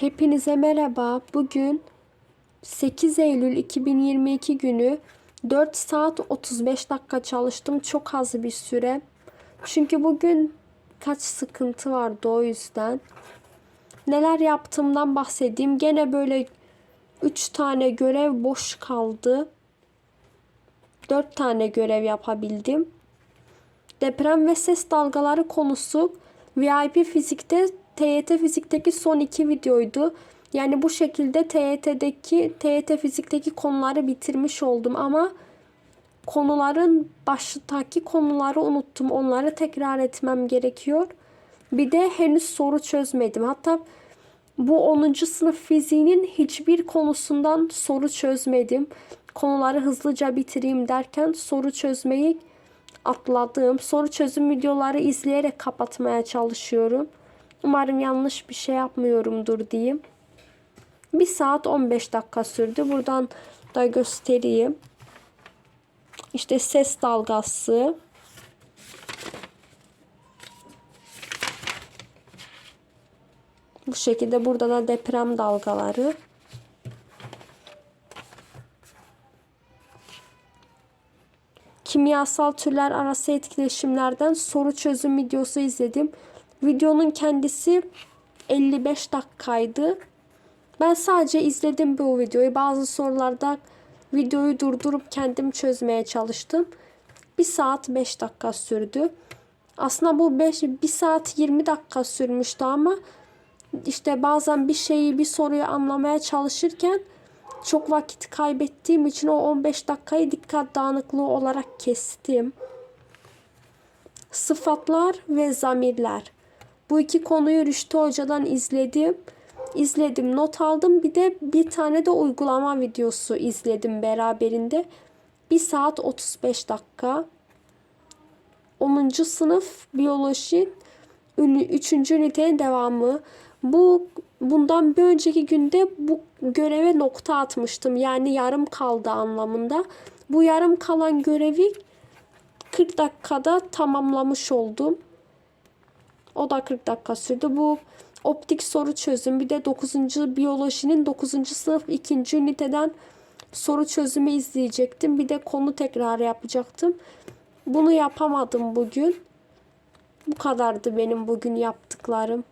Hepinize merhaba. Bugün 8 Eylül 2022 günü 4 saat 35 dakika çalıştım. Çok az bir süre. Çünkü bugün kaç sıkıntı vardı o yüzden. Neler yaptığımdan bahsedeyim. Gene böyle 3 tane görev boş kaldı. 4 tane görev yapabildim. Deprem ve ses dalgaları konusu VIP fizikte TYT fizikteki son iki videoydu. Yani bu şekilde TYT'deki TYT fizikteki konuları bitirmiş oldum ama konuların baştaki konuları unuttum. Onları tekrar etmem gerekiyor. Bir de henüz soru çözmedim. Hatta bu 10. sınıf fiziğinin hiçbir konusundan soru çözmedim. Konuları hızlıca bitireyim derken soru çözmeyi atladığım soru çözüm videoları izleyerek kapatmaya çalışıyorum. Umarım yanlış bir şey yapmıyorumdur diyeyim. 1 saat 15 dakika sürdü. Buradan da göstereyim. İşte ses dalgası. Bu şekilde burada da deprem dalgaları. kimyasal türler arası etkileşimlerden soru çözüm videosu izledim. Videonun kendisi 55 dakikaydı. Ben sadece izledim bu videoyu. Bazı sorularda videoyu durdurup kendim çözmeye çalıştım. 1 saat 5 dakika sürdü. Aslında bu 5 1 saat 20 dakika sürmüştü ama işte bazen bir şeyi bir soruyu anlamaya çalışırken çok vakit kaybettiğim için o 15 dakikayı dikkat dağınıklığı olarak kestim. Sıfatlar ve zamirler. Bu iki konuyu Rüştü Hoca'dan izledim. İzledim, not aldım. Bir de bir tane de uygulama videosu izledim beraberinde. 1 saat 35 dakika. 10. sınıf biyoloji 3. ünitenin devamı. Bu bundan bir önceki günde bu göreve nokta atmıştım. Yani yarım kaldı anlamında. Bu yarım kalan görevi 40 dakikada tamamlamış oldum. O da 40 dakika sürdü. Bu optik soru çözüm bir de 9. biyolojinin 9. sınıf 2. üniteden soru çözümü izleyecektim. Bir de konu tekrar yapacaktım. Bunu yapamadım bugün. Bu kadardı benim bugün yaptıklarım.